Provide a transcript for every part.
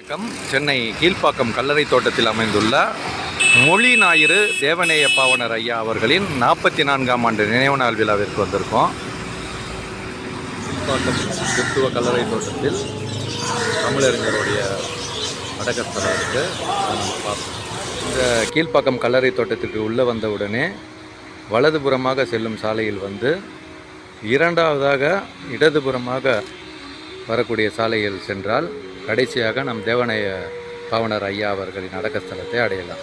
வணக்கம். சென்னை கீழ்ப்பாக்கம் கல்லறை தோட்டத்தில் அமைந்துள்ள மொழி ஞாயிறு தேவநேய பாவனர் ஐயா அவர்களின் நாற்பத்தி நான்காம் ஆண்டு நினைவு நாள் விழாவிற்கு வந்திருக்கோம். கீழ்ப்பாக்கம் கிறிஸ்துவ கல்லறை தோட்டத்தில் தமிழறிஞருடைய அடக்கஸ்தலம் இருக்குது இந்த கீழ்ப்பாக்கம் கல்லறை தோட்டத்துக்கு உள்ளே வந்தவுடனே வலதுபுறமாக செல்லும் சாலையில் வந்து இரண்டாவதாக இடதுபுறமாக வரக்கூடிய சாலையில் சென்றால் கடைசியாக நம் தேவனைய பாவனர் ஐயா அவர்களின் அடக்கஸ்தலத்தை அடையலாம்.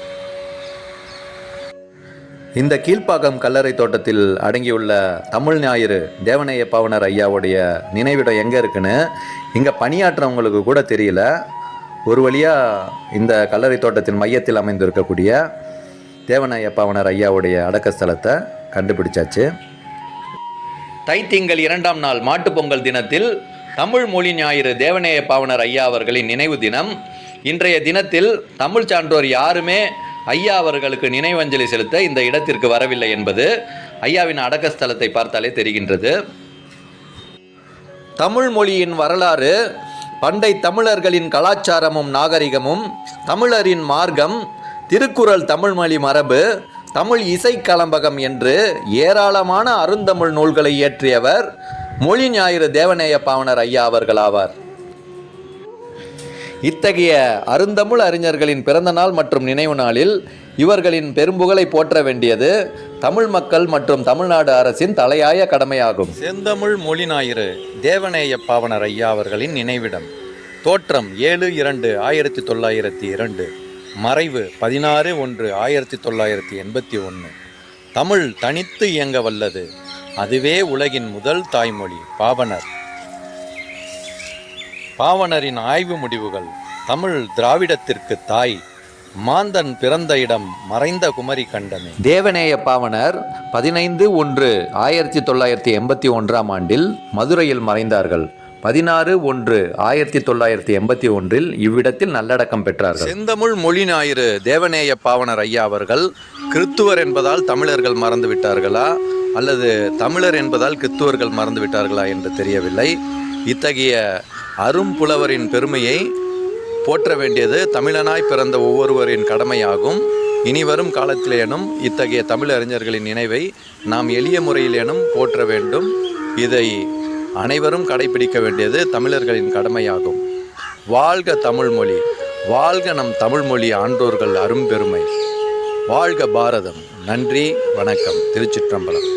இந்த கீழ்ப்பாக்கம் கல்லறை தோட்டத்தில் அடங்கியுள்ள தமிழ் ஞாயிறு தேவனைய பாவனர் ஐயாவுடைய நினைவிடம் எங்கே இருக்குன்னு இங்கே பணியாற்றவங்களுக்கு கூட தெரியல. ஒரு வழியாக இந்த கல்லறை தோட்டத்தின் மையத்தில் அமைந்திருக்கக்கூடிய தேவநாய பாவனர் ஐயாவுடைய அடக்கஸ்தலத்தை கண்டுபிடிச்சாச்சு. தைத்திங்கள் இரண்டாம் நாள் மாட்டுப் பொங்கல் தினத்தில் தமிழ் மொழி ஞாயிறு தேவநேய பாவனர் ஐயா அவர்களின் நினைவு தினம். இன்றைய தினத்தில் தமிழ் சான்றோர் யாருமே ஐயா அவர்களுக்கு நினைவஞ்சலி செலுத்த இந்த இடத்திற்கு வரவில்லை என்பது ஐயாவின் அடக்கஸ்தலத்தை பார்த்தாலே தெரிகின்றது. தமிழ் மொழியின் வரலாறு பண்டை தமிழர்களின் கலாச்சாரமும் நாகரிகமும் தமிழரின் மார்க்கம் திருக்குறள் தமிழ்மொழி மரபு தமிழ் இசை கலம்பகம் என்று ஏராளமான அருந்தமிழ் நூல்களை இயற்றியவர் மொழி ஞாயிறு தேவநேய பாவனர் ஐயா அவர்கள் ஆவார் இத்தகைய அருந்தமிழ் அறிஞர்களின் பிறந்த நாள் மற்றும் நினைவு நாளில் இவர்களின் பெரும்புகழை போற்ற வேண்டியது தமிழ் மக்கள் மற்றும் தமிழ்நாடு அரசின் தலையாய கடமையாகும். செந்தமிழ் மொழி ஞாயிறு தேவநேய பாவனர் ஐயா அவர்களின் நினைவிடம். தோற்றம் ஏழு இரண்டு ஆயிரத்தி தொள்ளாயிரத்தி இரண்டு. மறைவு பதினாறு ஒன்று ஆயிரத்தி தொள்ளாயிரத்தி எண்பத்தி ஒன்று தமிழ் தனித்து இயங்க வல்லது. அதுவே உலகின் முதல் தாய்மொழி பாவனர். பாவனரின் ஆய்வு முடிவுகள் தமிழ் திராவிடத்திற்கு தாய் மாந்தன் பிறந்த இடம் மறைந்த குமரி கண்டமே. தேவநேய பாவனர் பதினைந்து ஒன்று ஆயிரத்தி தொள்ளாயிரத்தி எண்பத்தி ஒன்றாம் ஆண்டில் மதுரையில் மறைந்தார்கள். பதினாறு ஒன்று ஆயிரத்தி தொள்ளாயிரத்தி எண்பத்தி ஒன்றில் இவ்விடத்தில் நல்லடக்கம் பெற்றார்கள். செந்தமிழ் மொழி ஞாயிறு தேவநேய பாவனர் ஐயா அவர்கள் கிறித்துவர் என்பதால் தமிழர்கள் மறந்து விட்டார்களா அல்லது தமிழர் என்பதால் கிறித்துவர்கள் மறந்து விட்டார்களா என்று தெரியவில்லை. இத்தகைய அரும்புலவரின் பெருமையை போற்ற வேண்டியது தமிழனாய் பிறந்த ஒவ்வொருவரின் கடமையாகும். இனிவரும் காலத்திலேனும் இத்தகைய தமிழறிஞர்களின் நினைவை நாம் எளிய முறையிலேனும் போற்ற வேண்டும். இதை அனைவரும் கடைபிடிக்க வேண்டியது தமிழர்களின் கடமையாகும். வாழ்க தமிழ்மொழி வாழ்க நம் தமிழ்மொழி ஆன்றோர்கள் அரும்பெருமை. வாழ்க பாரதம். நன்றி வணக்கம். திருச்சிற்றம்பலம்.